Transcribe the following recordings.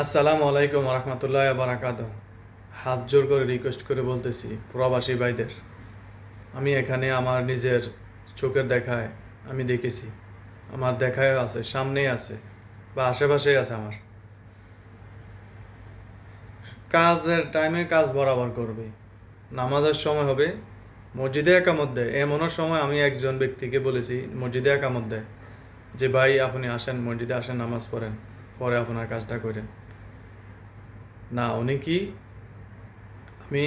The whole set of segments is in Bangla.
আসসালামু আলাইকুম রহমতুল্লাহ বারাকাত হাত জোর করে রিকোয়েস্ট করে বলতেছি, প্রবাসী ভাইদের, আমি এখানে আমার নিজের চোখের দেখায় আমি দেখেছি। আমার দেখায় আছে, সামনেই আছে বা আশেপাশেই আছে আমার। কাজের টাইমে কাজ বরাবর করবে। নামাজের সময় হবে, মসজিদে একামত দেয়। এমনও সময় আমি একজন ব্যক্তিকে বলেছি, মসজিদে একামত দেয় যে, ভাই, আপনি আসেন, মসজিদে আসেন, নামাজ পড়েন। পরে আপনার কাজটা করেন। না, উনি কি, আমি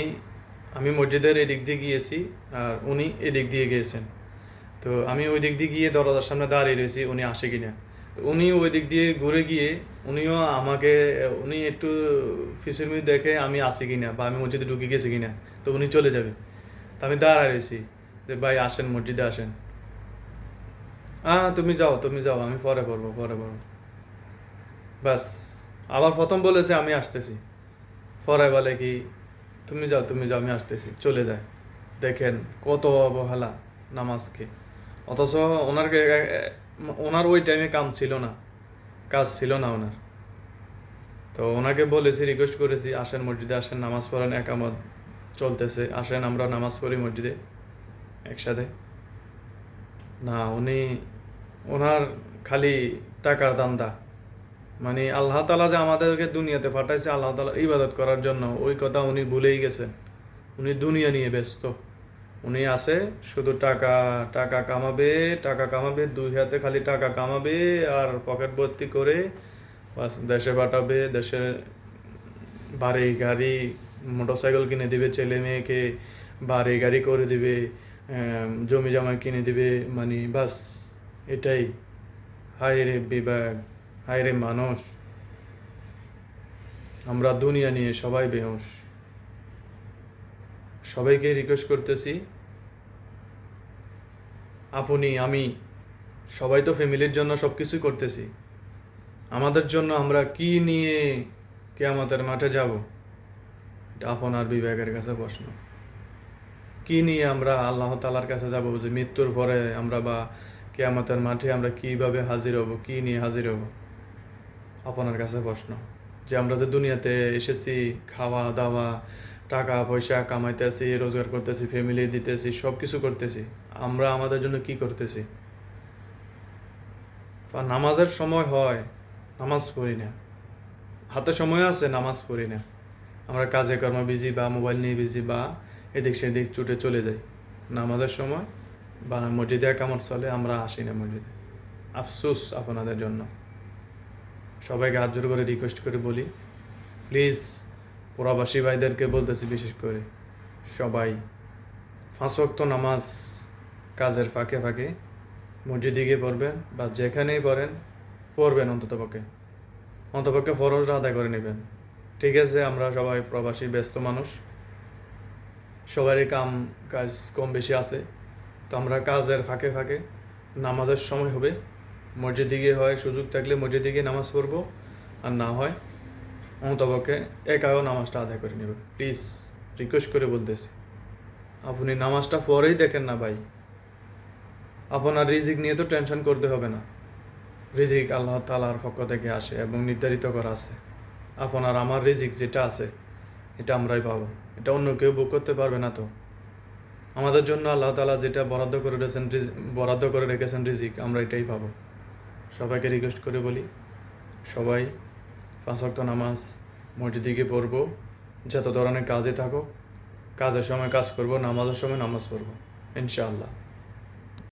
আমি মসজিদের এদিক দিয়ে গিয়েছি, আর উনি এদিক দিয়ে গিয়েছেন। তো আমি ওই দিক দিয়ে গিয়ে দরজার সামনে দাঁড়িয়ে রয়েছি, উনি আসে কিনা। তো উনি ওই দিক দিয়ে ঘুরে গিয়ে, উনিও আমাকে, উনি একটু ফিসিমি দেখে আমি আসি কিনা, বা আমি মসজিদে ঢুকে গেছি কিনা, তো উনি চলে যাবে। তো আমি দাঁড়ায় রয়েছি যে, ভাই, আসেন, মসজিদে আসেন। হ্যাঁ তুমি যাও তুমি যাও, আমি পরে করব পরে করব। ব্যাস আবার প্রথম বলেছে আমি আসতেছি। পরে বলে কি, তুমি যাও তুমি যাও, আমি আসতেছি, চলে যায়। দেখেন কত অবহেলা নামাজকে। অথচ ওনার ওনার ওই টাইমে কাম ছিল না, কাজ ছিল না ওনার। তো ওনাকে বলেছি রিকোয়েস্ট করেছি, আসেন মসজিদে, আসেন, নামাজ পড়েন, একামত চলতেছে, আসেন, আমরা নামাজ পড়ি মসজিদে একসাথে। না, উনি, ওনার খালি টাকার দান্দা মানে আল্লাহ তালা যে আমাদেরকে দুনিয়াতে পাঠাইছে, আল্লাহ তালা ইবাদত করার জন্য, ওই কথা উনি ভুলেই গেছেন। উনি দুনিয়া নিয়ে ব্যস্ত। উনি আছে, শুধু টাকা টাকা কামাবে টাকা কামাবে, দুই হাতে খালি টাকা কামাবে আর পকেট ভর্তি করে বাস দেশে পাঠাবে, দেশে বাড়ি গাড়ি, মোটরসাইকেল কিনে দিবে, ছেলে মেয়েকে বাড়ি গাড়ি করে দিবে জমি জমা কিনে দিবে মানে বাস এটাই। হায় রে বিবেক। হায় রে মানুষ। আমরা দুনিয়া নিয়ে সবাই বেহুশ। সবাইকে রিকোয়েস্ট করতেছি, আপনি, আমি সবাই তো ফ্যামিলির জন্য সব কিছুই করতেছি। আমাদের জন্য আমরা কি নিয়ে কেয়ামতের মাঠে যাব? এটা আপনার বিবেকের কাছে প্রশ্ন। কি নিয়ে আমরা আল্লাহ তালার কাছে যাব যে মৃত্যুর পরে আমরা বা কে কেয়ামতের মাঠে আমরা কীভাবে হাজির হব, কি নিয়ে হাজির হব? আপনার কাছে প্রশ্ন, যে আমরা যে দুনিয়াতে এসেছি, খাওয়া, দাওয়া, টাকা পয়সা কামাইতেছি, রোজগার করতেছি ফ্যামিলি দিতেছি সব কিছু করতেছি, আমরা আমাদের জন্য কি করতেছি? নামাজের সময় হয়, নামাজ পড়ি না। হাতে সময় আছে, নামাজ পড়ি না। আমরা কাজে কর্ম বিজি বা মোবাইল নিয়ে বিজি বা এদিক সেদিক ছুটে চলে যাই। নামাজের সময় বা মসজিদে কামড় চলে, আমরা আসি না মসজিদে। আফসোস আপনাদের জন্য। সবাইকে হাত জোর করে রিকোয়েস্ট করে বলি। প্লিজ প্রবাসী ভাইদেরকে বলতেছি বিশেষ করে সবাই, পাঁচ ওয়াক্ত নামাজ কাজের ফাঁকে ফাঁকে মসজিদে গিয়ে পড়বেন বা যেখানেই পড়েন, পড়বেন অন্ততপক্ষে। অন্তপক্ষে ফরজটা আদায় করে নেবেন। ঠিক আছে, আমরা সবাই প্রবাসী, ব্যস্ত মানুষ। সবারই কাম কাজ কম বেশি আছে। তো আমরা কাজের ফাঁকে ফাঁকে নামাজের সময় হবে। মসজিদে গিয়ে হয়, সুযোগ থাকলে মসজিদে গিয়ে নামাজ পড়ব, আর না হয় অন্তপক্ষে একাও নামাজটা আদায় করে নেবেন প্লিজ রিকোয়েস্ট করে বলতেছি। আপনি নামাজটা পরেই দেখেন না ভাই। আপনার রিজিক নিয়ে তো টেনশন করতে হবে না। রিজিক আল্লাহ তালার পক্ষ থেকে আসে এবং নির্ধারিত করা আছে। আপনার, আমার রিজিক যেটা আছে, এটা আমরাই পাবো। এটা অন্য কেউ বুক করতে পারবে না তো। আমাদের জন্য আল্লাহ তালা যেটা বরাদ্দ করে রেখেছেন, বরাদ্দ করে রেখেছেন রিজিক, আমরা এটাই পাবো। সবাইকে রিকোয়েস্ট করে বলি, সবাই পাঁচ ওয়াক্ত নামাজ মসজিদে গিয়ে পড়ব, যত ধরনের কাজে থাকো, কাজের সময় কাজ করব, নামাজের সময় নামাজ পড়ব, ইনশাআল্লাহ।